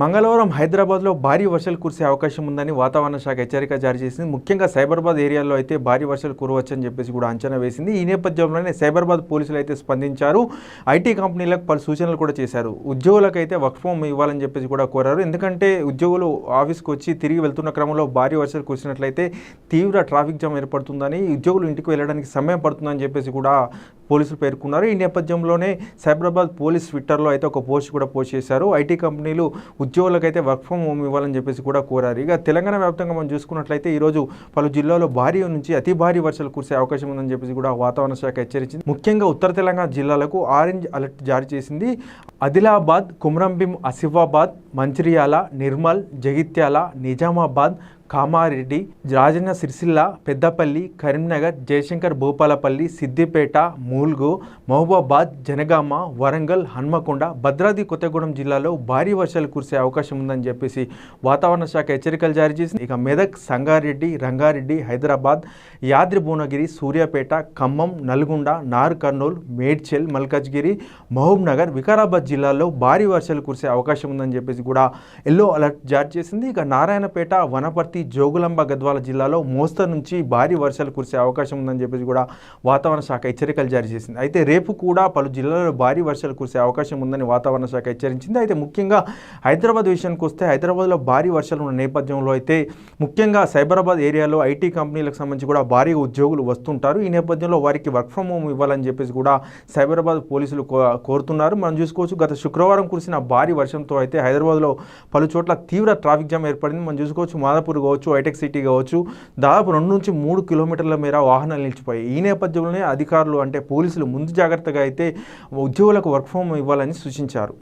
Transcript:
మంగళవారం హైదరాబాద్లో భారీ వర్షాలు కురిసే అవకాశం ఉందని వాతావరణ శాఖ హెచ్చరిక జారీ చేసింది. ముఖ్యంగా సైబరాబాద్ ఏరియాలో అయితే భారీ వర్షాలు కురవచ్చని చెప్పేసి కూడా అంచనా వేసింది. ఈ నేపథ్యంలోనే సైబరాబాద్ పోలీసులు అయితే స్పందించారు. ఐటీ కంపెనీలకు పలు సూచనలు కూడా చేశారు. ఉద్యోగులకు అయితే వర్క్ ఫ్రమ్ ఇవ్వాలని చెప్పేసి కూడా కోరారు. ఎందుకంటే ఉద్యోగులు ఆఫీస్కి వచ్చి తిరిగి వెళ్తున్న క్రమంలో భారీ వర్షాలు కురిసినట్లయితే తీవ్ర ట్రాఫిక్ జామ్ ఏర్పడుతుందని ఉద్యోగులు ఇంటికి వెళ్ళడానికి సమయం పడుతుందని చెప్పేసి కూడా పోలీసులు పేర్కొన్నారు. ఈ నేపథ్యంలోనే సైబరాబాద్ పోలీస్ ట్విట్టర్లో అయితే ఒక పోస్ట్ కూడా పోస్ట్ చేశారు. ఐటీ కంపెనీలు ఉద్యోగులకైతే వర్క్ ఫ్రమ్ హోమ్ ఇవ్వాలని చెప్పేసి కూడా కోరారు. ఇక తెలంగాణ వ్యాప్తంగా మనం చూసుకున్నట్లయితే ఈరోజు పలు జిల్లాల్లో భారీ నుంచి అతి భారీ వర్షాలు కురిసే అవకాశం ఉందని చెప్పేసి కూడా వాతావరణ శాఖ హెచ్చరించింది. ముఖ్యంగా ఉత్తర తెలంగాణ జిల్లాలకు ఆరెంజ్ అలర్ట్ జారీ చేసింది. ఆదిలాబాద్ కుమ్రంభీం ఆసిఫాబాద్ మంచిర్యాల నిర్మల్ జగిత్యాల నిజామాబాద్ కామారెడ్డి రాజన్న సిరిసిల్ల పెద్దపల్లి కరీంనగర్ జయశంకర్ భూపాలపల్లి సిద్దిపేట మూల్గు మహబూబాబాద్ జనగామ వరంగల్ హన్మకొండ భద్రాద్రి కొత్తగూడెం జిల్లాలో భారీ వర్షాలు కురిసే అవకాశం ఉందని చెప్పేసి వాతావరణ శాఖ హెచ్చరికలు జారీ చేసింది. ఇక మెదక్ సంగారెడ్డి రంగారెడ్డి హైదరాబాద్ యాద్రి భువనగిరి సూర్యాపేట ఖమ్మం నల్గొండ నార్ కర్నూల్ మేడ్చల్ మల్కాజ్గిరి మహబూబ్నగర్ వికారాబాద్ జిల్లాల్లో భారీ వర్షాలు కురిసే అవకాశం ఉందని చెప్పేసి కూడా ఎల్లో అలర్ట్ జారీ చేసింది. ఇక నారాయణపేట వనపర్తి జోగులాంబ గద్వాల జిల్లాలో మోస్తరు నుంచి భారీ వర్షాలు కురిసే అవకాశం ఉందని చెప్పేసి కూడా వాతావరణ శాఖ హెచ్చరికలు జారీ చేసింది. అయితే రేపు కూడా పలు జిల్లాల్లో భారీ వర్షాలు కురిసే అవకాశం ఉందని వాతావరణ శాఖ హెచ్చరించింది. అయితే ముఖ్యంగా హైదరాబాద్ విషయానికి వస్తే హైదరాబాద్లో భారీ వర్షాలు ఉన్న నేపథ్యంలో అయితే ముఖ్యంగా సైబరాబాద్ ఏరియాలో ఐటీ కంపెనీలకు సంబంధించి కూడా భారీ ఉద్యోగులు వస్తుంటారు. ఈ నేపథ్యంలో వారికి వర్క్ ఫ్రమ్ హోమ్ ఇవ్వాలని చెప్పేసి కూడా సైబరాబాద్ పోలీసులు కోరుతున్నారు. మనం చూసుకోవచ్చు గత శుక్రవారం కురిసిన భారీ వర్షంతో అయితే హైదరాబాద్లో పలు చోట్ల తీవ్ర ట్రాఫిక్ జామ్ ఏర్పడింది. మనం చూసుకోవచ్చు మాదాపూర్ కావచ్చు హైటెక్ సిటీ కావచ్చు దాదాపు రెండు నుంచి మూడు కిలోమీటర్ల మేర వాహనాలు నిలిచిపోయాయి. ఈ నేపథ్యంలోనే అధికారులు అంటే పోలీసులు ముందు జాగ్రత్తగా అయితే ఉద్యోగులకు వర్క్ ఫ్రమ్ ఇవ్వాలని సూచించారు.